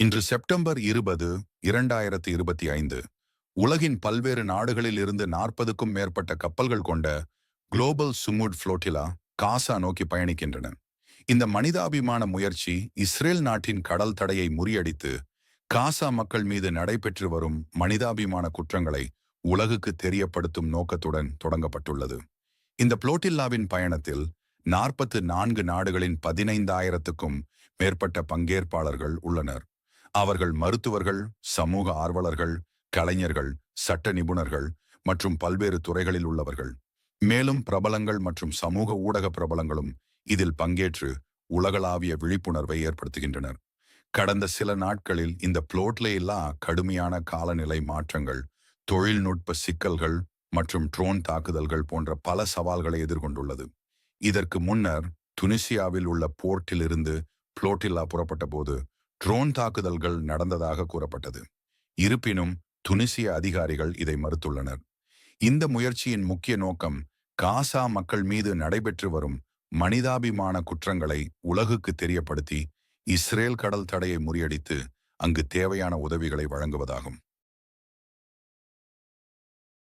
இன்று செப்டம்பர் இருபது இரண்டாயிரத்தி இருபத்தி ஐந்து உலகின் பல்வேறு நாடுகளில் இருந்து நாற்பதுக்கும் மேற்பட்ட கப்பல்கள் கொண்ட குளோபல் சுமுட் புளோட்டிலா காசா நோக்கி பயணிக்கின்றன. இந்த மனிதாபிமான முயற்சி இஸ்ரேல் நாட்டின் கடல் தடையை முறியடித்து காசா மக்கள் மீது நடைபெற்று வரும் மனிதாபிமான குற்றங்களை உலகுக்கு தெரியப்படுத்தும் நோக்கத்துடன் தொடங்கப்பட்டுள்ளது. இந்த புளோட்டில்லாவின் பயணத்தில் நாற்பத்து நான்கு நாடுகளின் பதினைந்தாயிரத்துக்கும் மேற்பட்ட பங்கேற்பாளர்கள் உள்ளனர். அவர்கள் மருத்துவர்கள் சமூக ஆர்வலர்கள் கலைஞர்கள் சட்ட நிபுணர்கள் மற்றும் பல்வேறு துறைகளில் உள்ளவர்கள். மேலும் பிரபலங்கள் மற்றும் சமூக ஊடக பிரபலங்களும் இதில் பங்கேற்று உலகளாவிய விழிப்புணர்வை ஏற்படுத்துகின்றனர். கடந்த சில நாட்களில் இந்த புளோட்லேயில்லா கடுமையான காலநிலை மாற்றங்கள் தொழில்நுட்ப சிக்கல்கள் மற்றும் ட்ரோன் தாக்குதல்கள் போன்ற பல சவால்களை எதிர்கொண்டுள்ளது. இதற்கு முன்னர் துனிசியாவில் உள்ள போர்ட்டிலிருந்து புளோட்டில்லா புறப்பட்ட போது ட்ரோன் தாக்குதல்கள் நடந்ததாக கூறப்பட்டது. இருப்பினும் துனிசிய அதிகாரிகள் இதை மறுத்துள்ளனர். இந்த முயற்சியின் முக்கிய நோக்கம் காசா மக்கள் மீது நடைபெற்று வரும் மனிதாபிமான குற்றங்களை உலகுக்கு தெரியப்படுத்தி இஸ்ரேல் கடல் தடையை முறியடித்து அங்கு தேவையான உதவிகளை வழங்குவதாகும்.